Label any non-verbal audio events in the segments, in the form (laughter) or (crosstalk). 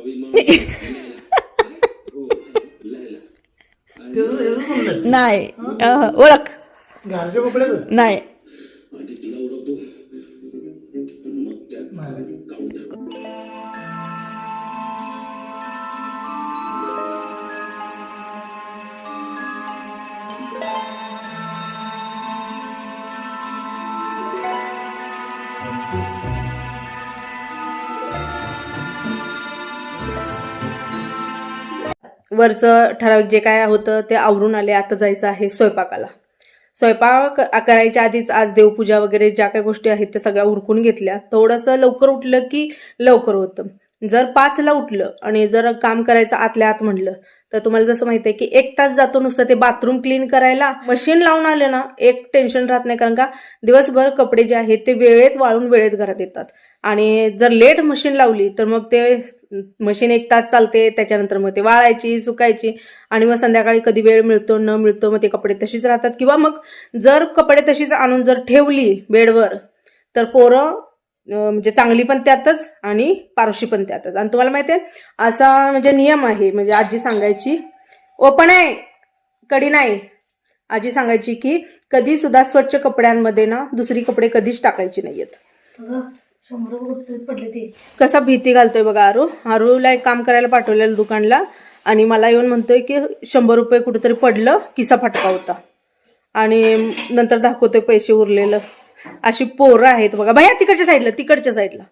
(laughs) नाही. ओळख. घराच्या कपड्याचं नाही. वरचं ठराविक जे काय होतं ते आवरून आले आता जायचं आहे स्वयंपाकाला. स्वयंपाक करायच्या आधीच आज देवपूजा वगैरे ज्या काही गोष्टी आहेत त्या सगळ्या उरकून घेतल्या. थोडंसं लवकर उठलं की लवकर होतं. जर पाचला उठलं आणि जर काम करायचं आतल्या आत म्हणलं तर तुम्हाला जसं माहिती आहे की एक तास जातो नुसतं ते बाथरूम क्लीन करायला. मशीन लावून आले ना एक टेन्शन राहत नाही. कारण का दिवसभर कपडे जे आहेत ते वेळेत वाळून वेळेत घरात येतात. आणि जर लेट मशीन लावली तर मग ते मशीन एक तास चालते त्याच्यानंतर मग ते वाळायची सुकायची. आणि मग संध्याकाळी कधी वेळ मिळतो न मिळतो मग ते कपडे तशीच राहतात. किंवा मग जर कपडे तशीच आणून जर ठेवली बेडवर तर पोरं म्हणजे चांगली पण त्यातच आणि पारशी पण त्यातच. आणि तुम्हाला माहिती आहे असा म्हणजे नियम आहे म्हणजे आजी सांगायची ओपन आहे कडी नाही. आजी सांगायची की कधी सुद्धा स्वच्छ कपड्यांमध्ये ना दुसरी कपडे कधीच टाकायची नाहीयेत. कसा भीती घालतोय बघा आरू. आरूला एक काम करायला पाठवलेलं दुकानला आणि मला येऊन म्हणतोय की शंभर रुपये कुठेतरी पडलं किसा फटका होता. आणि नंतर दाखवतोय पैसे उरलेलं. अशी पोरं आहेत बघा. भैया तिकडच्या साईडला तिकडच्या साईडला.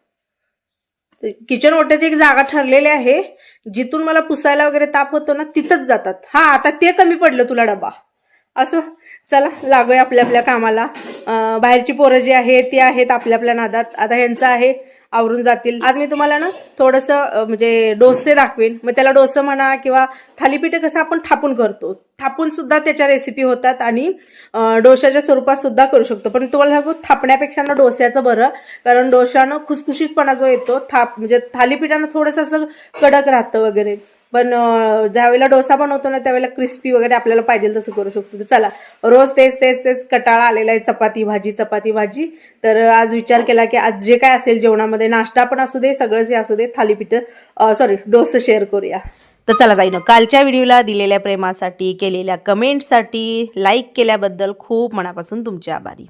किचन ओट्याची एक जागा ठरलेली आहे. जिथून मला पुसायला वगैरे ताप होतो ना तिथंच जातात. हा आता ते कमी पडलं तुला डबा. असो? चला लागूया आपल्या आपल्या कामाला. बाहेरची पोरं जी आहे ती आहेत आपल्या आपल्या नादात. आता ह्यांचं आहे आवरून जातील. आज मी तुम्हाला ना थोडंसं म्हणजे डोसे दाखवेन. मग त्याला डोसं म्हणा किंवा थालीपीठ कसं आपण थापून करतो. थापून सुद्धा त्याच्या रेसिपी होतात आणि डोशाच्या डोश्याच्या स्वरूपात सुद्धा करू शकतो. पण तुम्हाला सांगू थापण्यापेक्षा ना डोस्याचं बरं. कारण डोशानं खुसखुशीतपणा जो येतो थाप म्हणजे थालीपीठानं थोडंसं असं कडक राहतं वगैरे. पण ज्यावेळेला डोसा बनवतो ना त्यावेळेला क्रिस्पी वगैरे आपल्याला पाहिजे तसं करू शकतो. तर चला रोज तेच तेच तेच कटाळा आलेला आहे. चपाती भाजी चपाती भाजी. तर आज विचार केला की आज जे काय असेल जेवणामध्ये नाश्ता पण असू दे सगळंच हे असू दे थालीपीठ सॉरी डोसं शेअर करूया. तर चला ताईनं कालच्या व्हिडिओला दिलेल्या प्रेमासाठी केलेल्या कमेंटसाठी लाईक केल्याबद्दल खूप मनापासून तुमचे आभारी.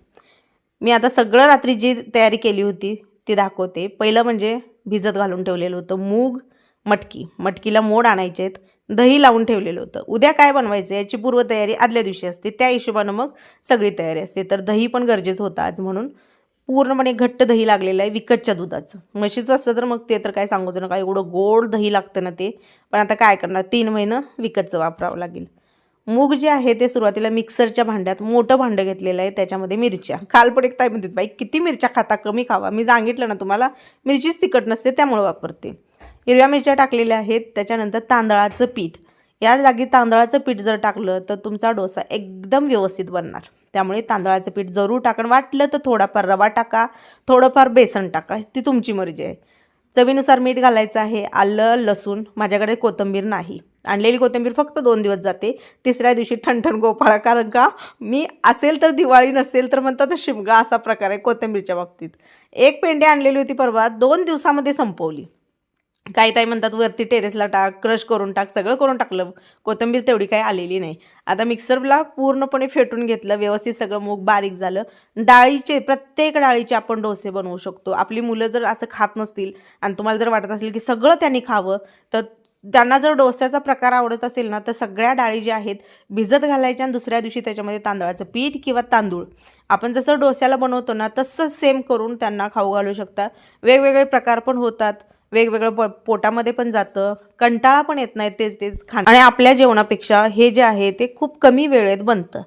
मी आता सगळं रात्री जी तयारी केली होती ती दाखवते. पहिलं म्हणजे भिजत घालून ठेवलेलं होतं मूग मटकी. मटकीला मोड आणायचे आहेत. दही लावून ठेवलेलं होतं. उद्या काय बनवायचं याची पूर्वतयारी आदल्या दिवशी असते. त्या हिशोबानं मग सगळी तयारी असते. तर दही पण गरजेचं होतं आज म्हणून. पूर्णपणे घट्ट दही लागलेलं आहे विकतच्या दुधाचं. म्हशीचं असतं तर मग ते तर काय सांगूच नका. एवढं गोड दही लागतं ना ते. पण आता काय करणार? तीन महिनं विकतचं वापरावं लागेल. मूग जे आहे ते सुरुवातीला मिक्सरच्या भांड्यात मोठं भांडं घेतलेलं आहे. त्याच्यामध्ये मिरच्या. काल पण एक ताई म्हणते बाई किती मिरच्या खाता? कमी खावा. मी सांगितलं ना तुम्हाला मिरचीच तिखट नसते त्यामुळे वापरते. हिरव्या मिरच्या टाकलेल्या आहेत त्याच्यानंतर तांदळाचं पीठ. या जागी तांदळाचं पीठ जर टाकलं तर तुमचा डोसा एकदम व्यवस्थित बनणार. त्यामुळे तांदळाचं पीठ जरूर टाकण वाटलं तर थोडाफार रवा टाका थोडंफार बेसन टाका ती तुमची मर्जी आहे. चवीनुसार मीठ घालायचं आहे आलं लसूण माझ्याकडे कोथिंबीर नाही. आणलेली कोथिंबीर फक्त दोन दिवस जाते तिसऱ्या दिवशी ठणठण गोपाळा कारण का मी असेल तर दिवाळी नसेल तर म्हणतात शिमगा असा प्रकार आहे कोथिंबीरच्या बाबतीत. एक पेंडी आणलेली होती परवा दोन दिवसामध्ये संपवली. काही ताई म्हणतात वरती टेरेसला टाक क्रश करून टाक सगळं करून टाकलं. कोथिंबीर तेवढी काही आलेली नाही. आता मिक्सरला पूर्णपणे फेटून घेतलं व्यवस्थित सगळं मूग बारीक झालं. डाळीचे प्रत्येक डाळीचे आपण डोसे बनवू शकतो. आपली मुलं जर असं खात नसतील आणि तुम्हाला जर वाटत असेल की सगळं त्यांनी खावं तर त्यांना जर डोस्याचा प्रकार आवडत असेल ना तर सगळ्या डाळी ज्या आहेत भिजत घालायच्या आणि दुसऱ्या दिवशी त्याच्यामध्ये तांदळाचं पीठ किंवा तांदूळ. आपण जसं डोस्याला बनवतो ना तसं सेम करून त्यांना खाऊ घालू शकता. वेगवेगळे प्रकार पण होतात. वेगवेगळं प पोटामध्ये पण जातं कंटाळा पण येत नाही तेच तेच खाणं. आणि आपल्या जेवणापेक्षा हे जे आहे ते खूप कमी वेळेत बनतं.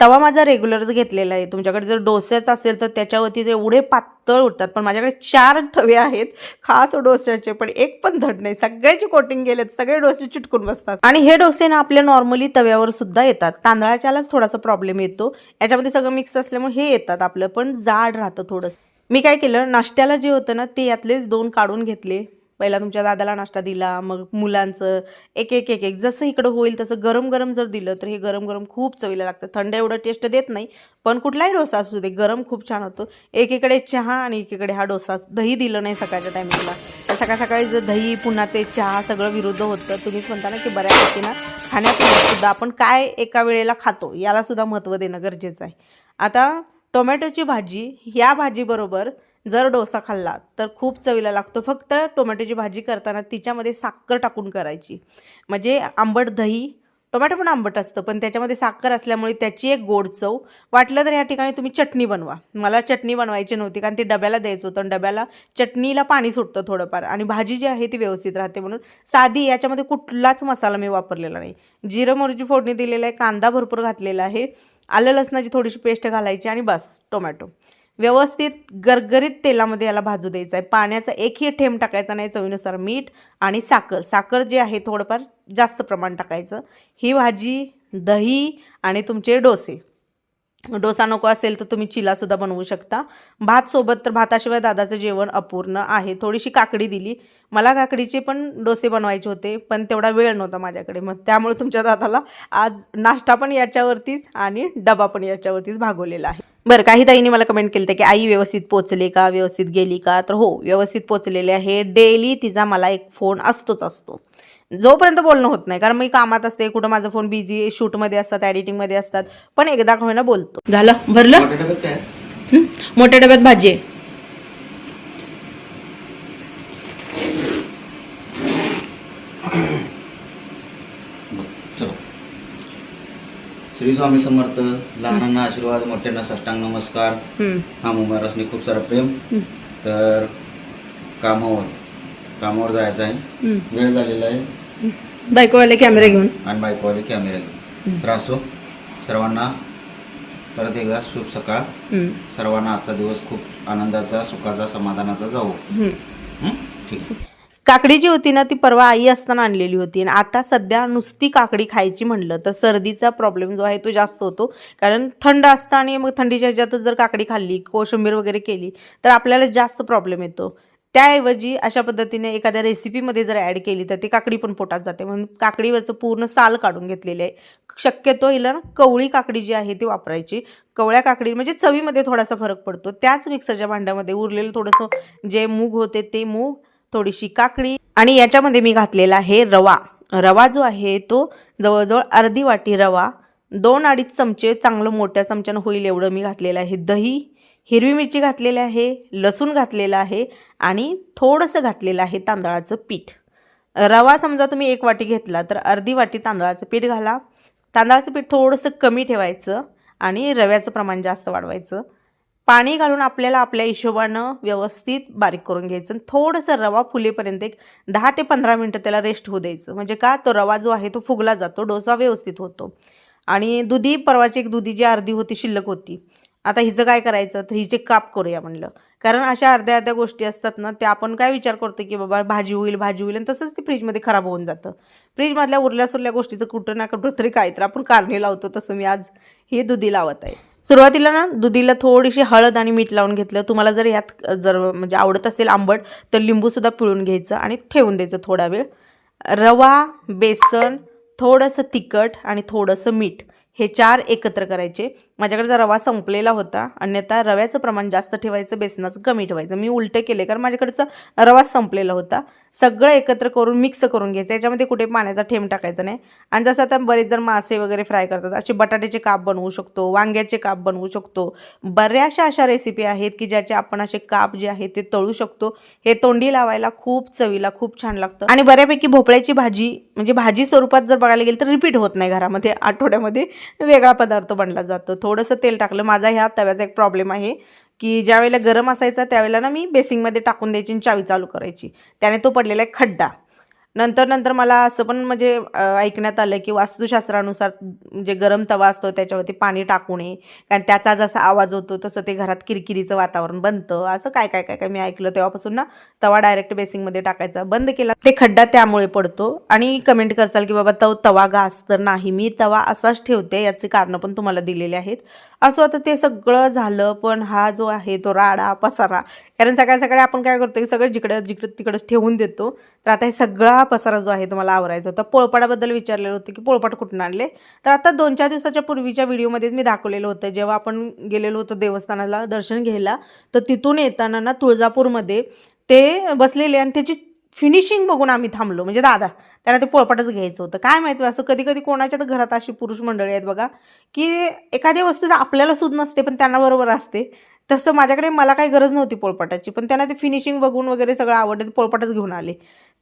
तवा माझा रेग्युलरच घेतलेला आहे. तुमच्याकडे जर डोस्याचा असेल तर त्याच्यावरती ते एवढे पातळ उठतात पण माझ्याकडे चार तवे आहेत खास डोस्याचे पण एक पण धड नाही. सगळ्याचे कोटिंग गेलेत सगळे डोसे चिटकून बसतात. आणि हे डोसे ना आपल्या नॉर्मली तव्यावर सुद्धा येतात. तांदळाच्यालाच थोडासा प्रॉब्लेम येतो. याच्यामध्ये सगळं मिक्स असल्यामुळे हे येतात आपलं पण जाड राहतं थोडंसं. मी काय केलं नाश्त्याला जे होतं ना ते यातलेच दोन काढून घेतले. पहिला तुमच्या दादाला नाश्ता दिला मग मुलांचं एक एक एक एक जसं इकडं होईल तसं गरम गरम जर दिलं तर हे गरम गरम खूप चवीला लागतं. थंड एवढं टेस्ट देत नाही पण कुठलाही डोसा असू दे गरम खूप छान होतो. एकीकडे चहा आणि एकीकडे हा डोसा. दही दिलं नाही सकाळच्या टायमिंगला. तर सकाळ सकाळी जर दही पुन्हा ते चहा सगळं विरुद्ध होतं. तुम्हीच म्हणता ना की बऱ्यापैकी ना खाण्यापिण्यात सुद्धा आपण काय एका वेळेला खातो याला सुद्धा महत्त्व देणं गरजेचं आहे. आता टोमॅटोची भाजी या भाजीबरोबर जर डोसा खाल्ला तर खूप चवीला लागतो. फक्त टोमॅटोची भाजी करताना तिच्यामध्ये साखर टाकून करायची. म्हणजे आंबट दही टोमॅटो पण आंबट असतं पण त्याच्यामध्ये साखर असल्यामुळे त्याची एक गोड चव. वाटलं तर या ठिकाणी तुम्ही चटणी बनवा. मला चटणी बनवायची नव्हती कारण ती डब्याला द्यायचं होतं डब्याला चटणीला पाणी सुटतं थोडंफार आणि भाजी जी आहे ती व्यवस्थित राहते म्हणून. साधी याच्यामध्ये कुठलाच मसाला मी वापरलेला नाही. जिरं मोहरीची फोडणी दिलेलं आहे कांदा भरपूर घातलेला आहे. आलं लसणाची थोडीशी पेस्ट घालायची आणि बस टोमॅटो. व्यवस्थित गरगरीत तेलामध्ये याला भाजू द्यायचं आहे. पाण्याचा एकही ठेंब टाकायचा नाही चवीनुसार मीठ आणि साखर. साखर जे आहे थोडंफार जास्त प्रमाण टाकायचं. ही भाजी दही आणि तुमचे डोसे. डोसा नको असेल तर तुम्ही चिलासुद्धा बनवू शकता. भात सोबत तर भाताशिवाय दादाचं जेवण अपूर्ण आहे. थोडीशी काकडी दिली. मला काकडीचे पण डोसे बनवायचे होते पण तेवढा वेळ नव्हता माझ्याकडे. मग त्यामुळे तुमच्या दादाला आज नाश्ता पण याच्यावरतीच आणि डबा पण याच्यावरतीच भागवलेला आहे. बरं काही ताईंनी मला कमेंट केलं की आई व्यवस्थित पोचले का? व्यवस्थित गेली का? तर हो व्यवस्थित पोचलेले आहे. डेली तिचा मला एक फोन असतोच असतो. जोपर्यंत बोलणं होत नाही कारण मी कामात असते कुठं माझा फोन बिझी शूटमध्ये असतात एडिटिंगमध्ये असतात पण एकदा का होईना बोलतो. झालं? भरलं? काय? मोठ्या डब्यात भाजी आहे. चलो. श्री स्वामी समर्थ लहानांना आशीर्वाद मोठ्यांना साष्टांग नमस्कार. हं. हा मुंबारसनी खूप सारं प्रेम. तर कामावर कामावर जायचं आहे. वेळ झालेला आहे. बायकोवाले कॅमेरा घेऊन. आणि बायकोवाले कॅमेरा घेऊन. तर असो सर्वांना परत एकदा शुभ सकाळ. सर्वांना आजचा दिवस खूप आनंदाचा सुखाचा समाधानाचा जाऊ? ठीक. आहे काकडी जी होती ना ती परवा आई असताना आणलेली होती. आणि आता सध्या नुसती काकडी खायची म्हणलं तर सर्दीचा प्रॉब्लेम जो आहे तो जास्त होतो. कारण थंड असतं आणि मग थंडीच्या ह्याच्यातच जर काकडी खाल्ली कोशिंबीर वगैरे केली तर आपल्याला जास्त प्रॉब्लेम येतो. त्याऐवजी अशा पद्धतीने एखाद्या रेसिपीमध्ये जर ॲड केली तर ती काकडी पण पोटात जाते. म्हणून काकडीवरचं पूर्ण साल काढून घेतलेले आहे. शक्यतो हिला ना कवळी काकडी जी आहे ती वापरायची. कवळ्या काकडी म्हणजे चवीमध्ये थोडासा फरक पडतो. त्याच मिक्सरच्या भांड्यामध्ये उरलेलं थोडंसं जे मूग होते ते मूग थोडीशी काकडी आणि याच्यामध्ये मी घातलेला आहे रवा. रवा जो आहे तो जवळजवळ अर्धी वाटी रवा दोन अडीच चमचे चांगलं मोठ्या चमच्यानं होईल एवढं मी घातलेलं आहे. दही हिरवी मिरची घातलेली आहे लसूण घातलेलं आहे आणि थोडंसं घातलेलं आहे तांदळाचं पीठ. रवा समजा तुम्ही एक वाटी घेतला तर अर्धी वाटी तांदळाचं पीठ घाला. तांदळाचं पीठ थोडंसं कमी ठेवायचं आणि रव्याचं प्रमाण जास्त वाढवायचं. पाणी घालून आपल्याला आपल्या हिशोबानं व्यवस्थित बारीक करून घ्यायचं आणि थोडंसं रवा फुलेपर्यंत एक दहा ते पंधरा मिनटं त्याला रेस्ट होऊ द्यायचं. म्हणजे का तो रवा जो आहे तो फुगला जातो डोसा व्यवस्थित होतो. आणि दुधी परवाची एक दुधी जी अर्धी होती शिल्लक होती आता हिचं काय करायचं? तर हिचे काप करूया म्हणलं. कारण अशा अर्ध्या अर्ध्या गोष्टी असतात ना त्या आपण काय विचार करतो की बाबा भाजी होईल भाजी होईल आणि तसंच ती फ्रीजमध्ये खराब होऊन जातं. फ्रीजमधल्या उरल्या सुरल्या गोष्टीचं कुठं ना कुठं तरी काय तर आपण कारणे लावतो तसं मी आज हे दुधी लावत आहे. सुरुवातीला ना दुधीला थोडीशी हळद आणि मीठ लावून घेतलं. तुम्हाला जर यात जर म्हणजे आवडत असेल आंबट तर लिंबूसुद्धा पिळून घ्यायचं आणि ठेवून द्यायचं थोडा वेळ. रवा बेसन थोडंसं तिखट आणि थोडंसं मीठ हे चार एकत्र करायचे. माझ्याकडे रवा संपलेला होता अन्यथा रव्याचं प्रमाण जास्त ठेवायचं बेसनाचं कमी ठेवायचं. मी उलटे केले कारण माझ्याकडचं रवा संपलेला होता. सगळं एकत्र करून मिक्स करून घ्यायचं. याच्यामध्ये कुठे पाण्याचा ठेम टाकायचा नाही. आणि जसं आता बरेच जण मासे वगैरे फ्राय करतात. असे बटाट्याचे काप बनवू शकतो वांग्याचे काप बनवू शकतो. बऱ्याचशा अशा रेसिपी आहेत की ज्याचे आपण असे काप जे आहेत ते तळू शकतो. हे तोंडी लावायला खूप चवीला खूप छान लागतं. आणि बऱ्यापैकी भोपळ्याची भाजी म्हणजे भाजी स्वरूपात जर बघायला गेलं तर रिपीट होत नाही घरामध्ये. आठवड्यामध्ये वेगळा पदार्थ बनला जातो. थोडंसं तेल टाकलं. माझा ह्या तव्याचा एक प्रॉब्लेम आहे की ज्या वेळेला गरम असायचा त्यावेळेला ना मी बेसिंगमध्ये टाकून द्यायची आणि चावी चालू करायची. त्याने तो पडलेला एक खड्डा. नंतर नंतर मला असं पण म्हणजे ऐकण्यात आलं की वास्तुशास्त्रानुसार जे गरम तवा असतो त्याच्यावरती पाणी टाकू नये. कारण त्याचा जसा आवाज होतो तसं ते घरात किरकिरीचं वातावरण बनतं. असं काय काय काय काय मी ऐकलं तेव्हापासून ना तवा डायरेक्ट बेसिंगमध्ये टाकायचा. बंद केला. ते खड्डा त्यामुळे पडतो. आणि कमेंट करचाल की बाबा तो तवा घास तर नाही. मी तवा असाच ठेवते याची कारणं पण तुम्हाला दिलेली आहेत. असं आता ते सगळं झालं पण हा जो आहे तो राडा पसारा. कारण सकाळ सकाळी आपण काय करतो की सगळं जिकडं जिकडं तिकडं ठेवून देतो. तर आता हे सगळा हा पसारा जो आहे तो आवरायचा होता. पोळपाटाबद्दल विचारलेलं होतं की पोळपाट कुठून आणले? तर आता दोन चार दिवसाच्या पूर्वीच्या व्हिडिओमध्येच मी दाखवलेलं होतं. जेव्हा आपण गेलेलो होतो देवस्थानाला दर्शन घ्यायला तर तिथून येताना ना तुळजापूरमध्ये ते बसलेले आणि त्याची फिनिशिंग बघून आम्ही थांबलो. म्हणजे दादा त्याला ते पोळपाटच घ्यायचं होतं. काय माहिती असं कधी कधी कोणाच्या तर घरात अशी पुरुष मंडळी आहेत बघा की एखाद्या वस्तू आपल्याला सुद नसते पण त्यांना बरोबर असते तसं माझ्याकडे मला काही गरज नव्हती पोळपाटाची. पण त्यांना ते फिनिशिंग बघून वगैरे सगळं आवडलं पोळपाटच घेऊन आले.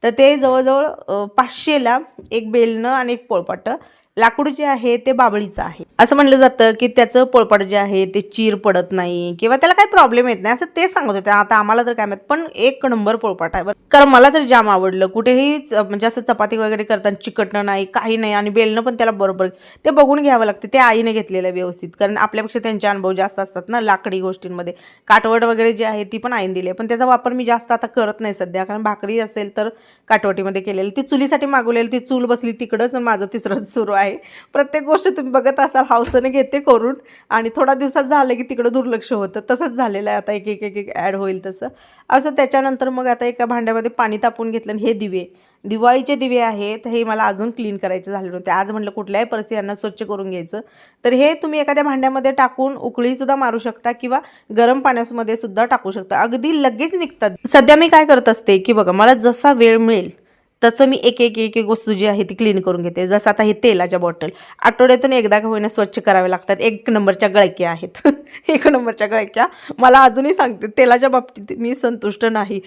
तर ते जवळजवळ पाचशेला एक बेलणं आणि एक पोळपाटं लाकूड जे आहे ते बाबळीचं आहे. असं म्हणलं जातं की त्याचं पोळपाट जे आहे ते चीर पडत नाही किंवा त्याला काही प्रॉब्लेम येत नाही असं तेच सांगत होते. आता आम्हाला तर काय माहीत पण एक नंबर पोळपाट आहे. बरं कारण मला तर जाम आवडलं. कुठेही च- म्हणजे असं चपाती वगैरे करताना चिकटणं नाही काही नाही आणि बेलणं पण त्याला बरोबर ते बघून घ्यावं लागते. ते आईने घेतलेलं आहे व्यवस्थित. कारण आपल्यापेक्षा त्यांचे अनुभव जास्त असतात ना लाकडी गोष्टींमध्ये. काटवड वगैरे जी आहे ती पण आईने दिली आहे. पण त्याचा वापर मी जास्त आता करत नाही सध्या. कारण भाकरी असेल तर काटवटीमध्ये केलेली. ती चुलीसाठी मागवलेली ती चूल बसली तिकडंच माझं तिसरंच सुरू आहे. प्रत्येक गोष्ट तुम्ही बघत असाल हावसाने घेते करून. आणि थोडा दिवसात झालं की तिकडं दुर्लक्ष होतं. तसंच झालेलं आहे आता एक एक एक एक ॲड होईल तसं. असं त्याच्यानंतर मग आता एका भांड्यामध्ये पाणी तापून घेतलं आणि हे दिवे. दिवाळीचे दिवे आहेत हे मला अजून क्लीन करायचे झाले नव्हते. आज म्हटलं कुठल्याही परिस्थिती यांना स्वच्छ करून घ्यायचं. तर हे तुम्ही एखाद्या भांड्यामध्ये टाकून उकळीसुद्धा मारू शकता किंवा गरम पाण्यामध्ये सुद्धा टाकू शकता. अगदी लगेच निघतात. सध्या मी काय करत असते की बघा मला जसा वेळ मिळेल तसं मी एक एक एक एक वस्तू जी आहे ती क्लीन करून घेते. जसं आता हे तेलाच्या बॉटल आठवड्यातून एकदा का होईना स्वच्छ करावे लागतात. एक नंबरच्या गळक्या आहेत. (laughs) एक नंबरच्या गळक्या. मला अजूनही सांगते तेलाच्या बाबतीत मी संतुष्ट नाही.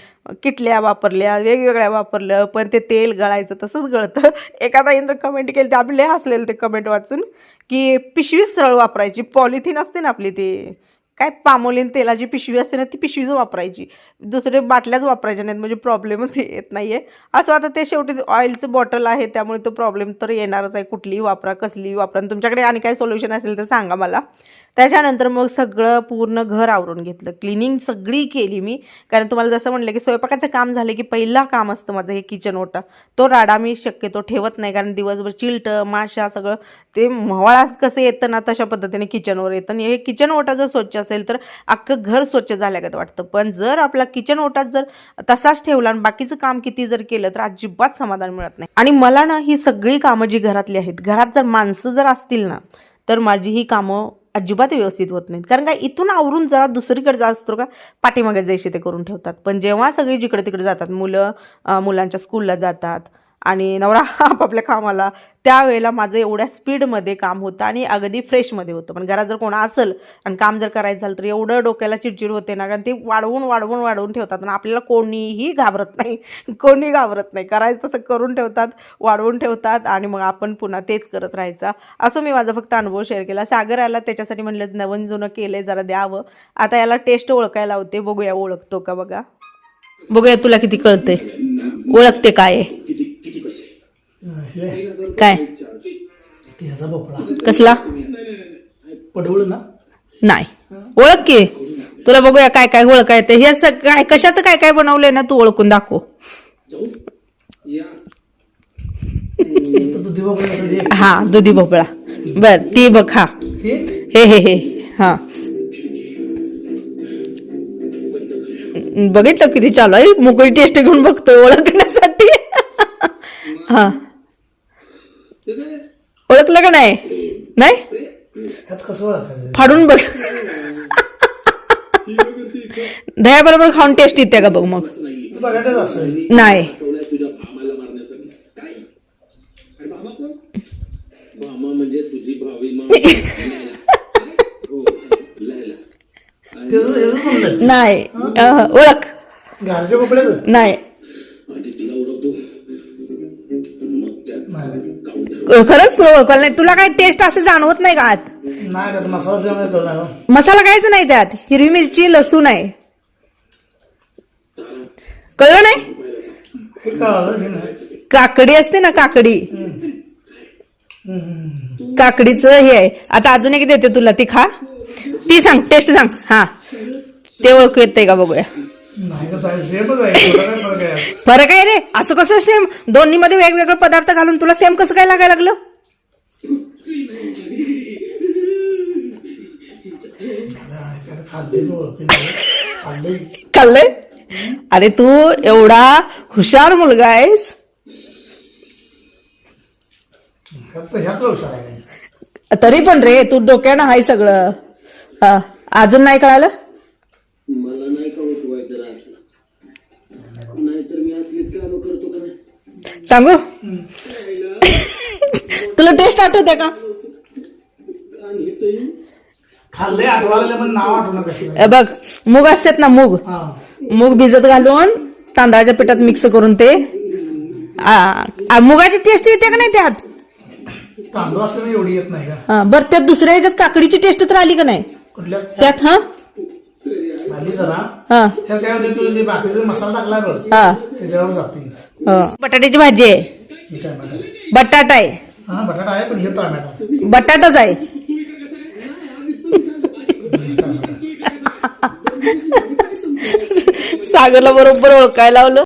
किटल्या वापरल्या वेगवेगळ्या वापरलं पण ते तेल गळायचं तसंच गळतं. एखादा इंद्र कमेंट केली ते आपले हसलेलं ते कमेंट वाचून की पिशवी सरळ वापरायची. पॉलिथिन असते ना आपली ती. काय पामोलीन तेलाची पिशवी असते ना ती पिशवीच वापरायची. दुसरे बाटल्याच वापरायच्या नाहीत म्हणजे प्रॉब्लेमच येत नाही आहे असं आता ते शेवटी ऑइलचं बॉटल आहे त्यामुळे तो प्रॉब्लेम तर येणारच आहे. कुठलीही वापरा कसलीही वापरा. आणि तुमच्याकडे आणि काय सोल्युशन असेल तर सांगा मला. त्याच्यानंतर मग सगळं पूर्ण घर आवरून घेतलं. क्लिनिंग सगळी केली मी. कारण तुम्हाला जसं म्हणलं की स्वयंपाकाचं काम झालं की पहिला काम असतं माझं हे किचन ओटा. तो राडा मी शक्यतो ठेवत नाही कारण दिवसभर चिलटं माशा सगळं. ते म्हवाळा कसं येतं ना तशा पद्धतीने किचनवर येतं. आणि हे किचन ओटा जर स्वच्छ असेल तर अख्खं घर स्वच्छ झाल्यागत वाटतं. पण जर आपला किचन ओटात जर तसाच ठेवला आणि बाकीचं काम किती जर केलं तर अजिबात समाधान मिळत नाही. आणि मला ना ही सगळी कामं जी घरातली आहेत घरात जर माणसं जर असतील ना तर माझी ही कामं अजिबात व्यवस्थित होत नाहीत. कारण का इथून आवरून जरा दुसरीकडे जात असतो का पाठीमागे जैसे ते करून ठेवतात. पण जेव्हा सगळी जिकडे तिकडे जातात मुलं मुलांच्या स्कूलला जातात आणि नवरा (laughs) आपापल्या कामाला. त्यावेळेला माझं एवढ्या स्पीडमध्ये काम होतं आणि अगदी फ्रेशमध्ये होतं. पण घरात जर कोणा असेल आणि काम जर करायचं झालं तर एवढं डोक्याला चिडचिड होते ना कारण ते वाढवून वाढवून वाढवून ठेवतात आणि आपल्याला कोणीही घाबरत नाही. (laughs) कोणी घाबरत नाही. करायचं तसं करून ठेवतात वाढवून ठेवतात आणि मग आपण पुन्हा तेच करत राहायचा. असं मी माझा फक्त अनुभव शेअर केला. सागर आला त्याच्यासाठी म्हणलं नवीन जुनं केलं जरा द्यावं. आता याला टेस्ट ओळखायला होते. बघूया ओळखतो का बघा. बघूया तुला किती कळते ओळखते काय आहे? हे काय ह्याचा भोपळा. कसला? पडवळ ना. नाही. ओळख की? तुला बघूया काय काय ओळखाय ते. हे काय कशाचं काय काय बनवलंय ना तू ओळखून दाखव. हा दुधी भोपळा. बर ती बघ हा. हे? हे हे हे. हा. बघितलं किती चालू आहे? मोकळी टेस्ट घेऊन बघतोय ओळखण्यासाठी. हा. ओळखलं का नाही? नाही? फाडून बघ. दह्याबरोबर खाऊन टेस्ट येते का बघ मग? नाही. नाही. ओळख. नाही. खरंच ओळखलं नाही तुला काय टेस्ट असं जाणवत नाही का आत? नाही मसाला हो. काहीच नाही त्यात. हिरवी मिरची लसूण आहे. कळलं नाही? हे कळालं हे नाही काकडी असते ना काकडी. काकडीचं हे आहे. आता अजून एक देते तुला ती खा. ती सांग टेस्ट सांग. हा. ते ओळखू येते का बघूया. नाही फरक आहे? रे. असं कसं सेम दोन्ही मध्ये वेगवेगळे पदार्थ घालून तुला सेम कसं काय लागायला लागलं? खाल्ले ओळखले खाल्ले. कळलंय अरे तू एवढा हुशार मुलगा आहेस. तरी पण रे तू डोक्यानं हाय सगळं. अजून नाही कळालं? सांगू? तुला टेस्ट आठवते का? पण नाव हे बघ मूग असतात ना मूग. हा. मूग भिजत घालून तांदळाच्या पिठात मिक्स करून ते आ, आ, मुगाची टेस्ट येते का नाही त्यात? तांदूळ असल्याने एवढी येत नाही का? हा, बरं त्यात दुसऱ्या ह्याच्यात काकडीची टेस्ट तर आली का नाही? कुठल्या? त्यात हा? बटाट्याची भाजी आहे. ही बटाटा आहे. हा बटाटा आहे पण हे टॅमॅटो. बटाटाच आहे. सागरला बरोबर ओळखायला लावलं.